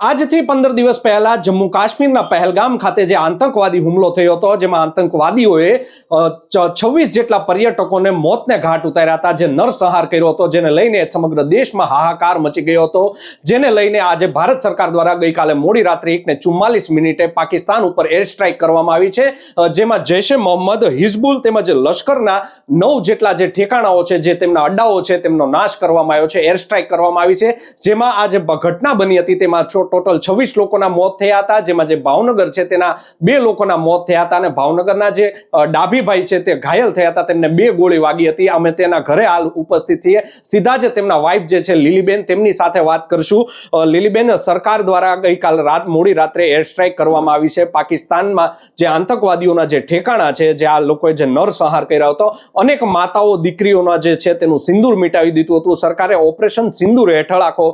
આજથી પંદર દિવસ પહેલા જમ્મુ કાશ્મીરના પહેલગામ ખાતે જે આતંકવાદી હુમલો થયો હતો, જેમાં આતંકવાદીઓએ છવ્વીસ જેટલા પર્યટકોને મોતને ઘાટ ઉતાર્યા હતા, જે નરસંહાર કર્યો હતો, જેને લઈને સમગ્ર દેશમાં હાહાકાર મચી ગયો હતો. જેને લઈને આજે ભારત સરકાર દ્વારા ગઈકાલે મોડી રાત્રે એકને ચુમ્માલીસ મિનિટે પાકિસ્તાન ઉપર એર સ્ટ્રાઇક કરવામાં આવી છે. જેમાં જૈશે મોહમ્મદ, હિઝબુલ તેમજ લશ્કરના નવ જેટલા જે ઠેકાણાઓ છે, જે તેમના અડ્ડાઓ છે, તેમનો નાશ કરવામાં આવ્યો છે, એર સ્ટ્રાઇક કરવામાં આવી છે. જેમાં આ જે ઘટના બની હતી, તેમાં ટોટલ છવ્વીસ લોકોના મોત થયા હતા, જેમાં જે ભાવનગર છે તેના બે લોકોના મોત થયા હતા અને ભાવનગરના જે ડાભીભાઈ છે તે ઘાયલ થયા હતા, તેમને બે ગોળી વાગી હતી. અમે તેના ઘરે હાલ ઉપસ્થિત છીએ. સીધા જ તેમના વાઇફ જે છે, લીલીબેન, તેમની સાથે વાત કરશું. લીલીબેન સરકાર દ્વારા ગઈકાલ રાત, મોડી રાત્રે એર સ્ટ્રાઇક કરવામાં આવી છે. પાકિસ્તાનમાં જે આતંકવાદીઓના જે ઠેકાણા છે, જે આ લોકોએ જે નરસંહાર કર્યો હતો, અનેક માતાઓ, દીકરીઓના જે છે તેનું સિંદૂર મિટાવી દીધું હતું. સરકારે ઓપરેશન સિંદૂર હેઠળ આખો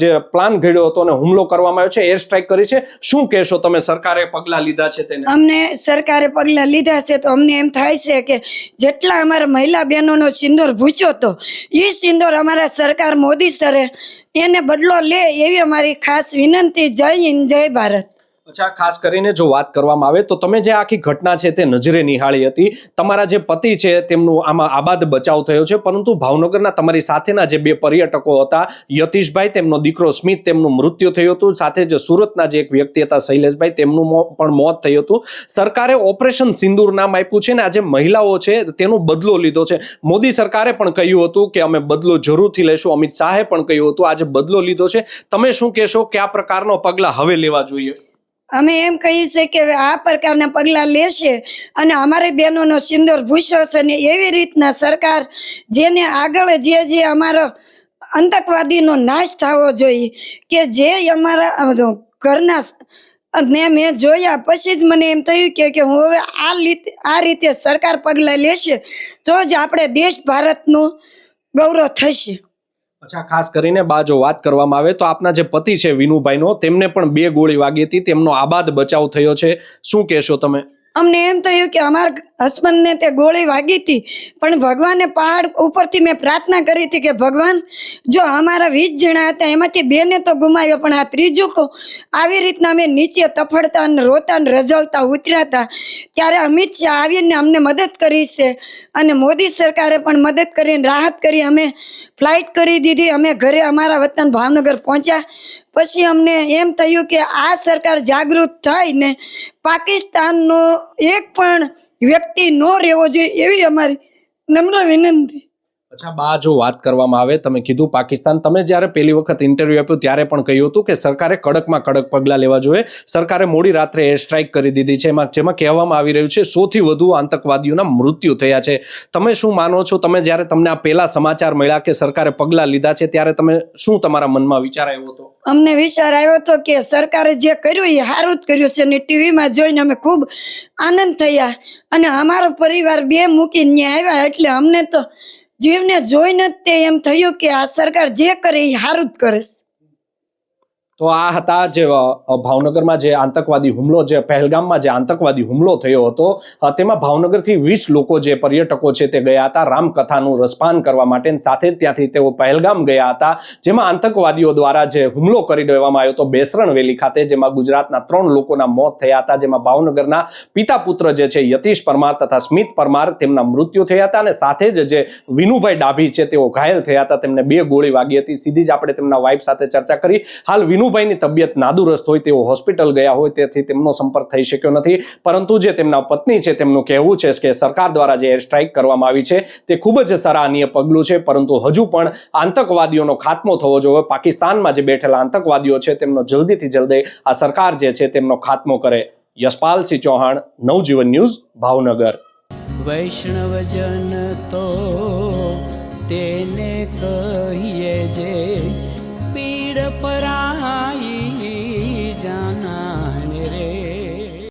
જે પ્લાન ઘડ્યો હતો અને હુમલો કરવામાં આવ્યો છે એર સ્ટ્રાઇક કરી છે. શું કહેશો તમે, સરકારે પગલાં લીધા છે તેને? અમને સરકારે પગલાં લીધા છે તો અમને એમ થાય છે કે જેટલા અમારા મહિલા બહેનોનો સિંદૂર ભૂચ્યો હતો એ સિંદૂર અમારા સરકાર મોદી સરે એને બદલો લે એવી અમારી ખાસ વિનંતી, જય હિન્દ, જય ભારત. અચ્છા, ખાસ કરીને જો વાત કરવામાં આવે તો તમે જે આખી ઘટના છે તે નજરે નિહાળી હતી. તમારા જે પતિ છે તેમનું આમાં આબાદ બચાવ થયો છે, પરંતુ ભાવનગરના તમારી સાથેના જે બે પર્યટકો હતા, યતીશભાઈ તેમનો દીકરો સ્મિત, તેમનું મૃત્યુ થયું હતું. સાથે જે સુરતના જે એક વ્યક્તિ હતા શૈલેષભાઈ, તેમનું પણ મોત થયું હતું. સરકારે ઓપરેશન સિંદૂર નામ આપ્યું છે ને, આજે મહિલાઓ છે તેનો બદલો લીધો છે. મોદી સરકારે પણ કહ્યું હતું કે અમે બદલો જરૂરથી લેશું. અમિત શાહે પણ કહ્યું હતું, આજે બદલો લીધો છે. તમે શું કહેશો? કયા પ્રકારનો પગલાં હવે લેવા જોઈએ? અમે એમ કહીએ છે કે આ પ્રકારના પગલાં લેશે અને અમારી બહેનોનો સિંદૂર ભૂસ્યો છે ને એવી રીતના સરકાર જેને આગળ જે જે અમારો આતંકવાદીનો નાશ થવો જોઈએ કે જે અમારા ઘરના સ- ને મેં જોયા પછી જ મને એમ થયું કે કે હું હવે આ રીતે આ રીતે સરકાર પગલાં લેશે તો જ આપણે દેશ ભારતનું ગૌરવ થશે. અચ્છા, ખાસ કરીને બા જો વાત કરવામાં આવે તો આપના જે પતિ છે વિનુભાઈનો, તેમને પણ બે ગોળી વાગી હતી. તેમનો આબાદ બચાવ થયો છે. શું કહેશો તમે? અમને એમ થયું કે અમારા હસબન્ડને તે ગોળી વાગી હતી, પણ ભગવાને પહાડ ઉપરથી મેં પ્રાર્થના કરી હતી કે ભગવાન, જો અમારા વીસ જણા હતા, એમાંથી બેને તો ગુમાવ્યો, પણ આ ત્રીજું કો, આવી રીતના અમે નીચે તફડતા અને રોતા અને રજવતા ઉતર્યા હતા. ત્યારે અમિત શાહ આવીને અમને મદદ કરી છે અને મોદી સરકારે પણ મદદ કરીને રાહત કરી. અમે ફ્લાઇટ કરી દીધી, અમે ઘરે અમારા વતન ભાવનગર પહોંચ્યા. પછી અમને એમ થયું કે આ સરકાર જાગૃત થઈને પાકિસ્તાનનો એક પણ વ્યક્તિ ન રહેવો જોઈએ એવી અમારી નમ્ર વિનંતી. અચ્છા, બા, જો વાત કરવામાં આવે, તમે કીધું પાકિસ્તાન, તમે જ્યારે પહેલી વખત ઇન્ટરવ્યુ આપ્યું, ત્યારે પણ કહ્યું હતું કે સરકારે કડકમાં કડક પગલાં લેવા જોઈએ. સરકારે મોડી રાત્રે એર સ્ટ્રાઇક કરી દીધી છે. એમાં, જેમાં કહેવામાં આવી રહ્યું છે, સોથી વધુ આતંકવાદીઓના મૃત્યુ થયા છે. તમે શું માનો છો? તમે જ્યારે તમને આ પહેલા સમાચાર મળ્યા કે સરકારે પગલાં લીધા છે, ત્યારે તમે શું તમારા મનમાં વિચાર આવ્યો હતો? અમને વિચાર આવ્યો હતો કે સરકારે જે કર્યું, એ સારું જ કર્યું છે. અને ટીવીમાં જોઈને અમે ખૂબ આનંદ થયા. અને અમારો પરિવાર બે મૂકીને આવ્યા, એટલે અમને તો જીવને જોઈને તે એમ થયું કે આ સરકાર જે કરે એ સારું જ કરે તો આ હતા જે ભાવનગરમાં જે આતંકવાદી હુમલો, જે પહેલગામમાં જે આતંકવાદી હુમલો થયો હતો તેમાં ભાવનગરથી વીસ લોકો જે પર્યટકો છે તે ગયા હતા રામકથાનું રસપાન કરવા માટે. સાથે ત્યાંથી તેઓ પહેલગામ ગયા હતા, જેમાં આતંકવાદીઓ દ્વારા જે હુમલો કરી દેવામાં આવ્યો હતો બેસરણ વેલી ખાતે, જેમાં ગુજરાતના ત્રણ લોકોના મોત થયા હતા, જેમાં ભાવનગરના પિતા પુત્ર જે છે યતીશ પરમાર તથા સ્મિત પરમાર તેમના મૃત્યુ થયા હતા. અને સાથે જ જે વિનુભાઈ ડાભી છે તેઓ ઘાયલ થયા હતા. તેમને બે ગોળી વાગી હતી. સીધી જ આપણે તેમના વાઇફ સાથે ચર્ચા કરી. હાલ વિનુભાઈની તબિયત નાદુરસ્ત હોય તેઓ હોસ્પિટલ ગયા હોય તેથી તેમનો સંપર્ક થઈ શક્યો નથી. પરંતુ જે તેમના પત્ની છે તેમનું કહેવું છે કે સરકાર દ્વારા જે એર સ્ટ્રાઇક કરવામાં આવી છે તે ખૂબ જ સરાહનીય પગલું છે. પરંતુ હજુ પણ આતંકવાદીઓનો ખાત્મો થવો જોઈએ. પાકિસ્તાનમાં જે બેઠેલા આતંકવાદીઓ છે તેમનો જલ્દીથી જલ્દી આ સરકાર જે છે તેમનો ખાત્મો કરે. યશપાલસિંહ ચૌહાણ, નવજીવન ન્યૂઝ, ભાવનગર. વૈષ્ણવજન તો તેને કહીએ જે separar.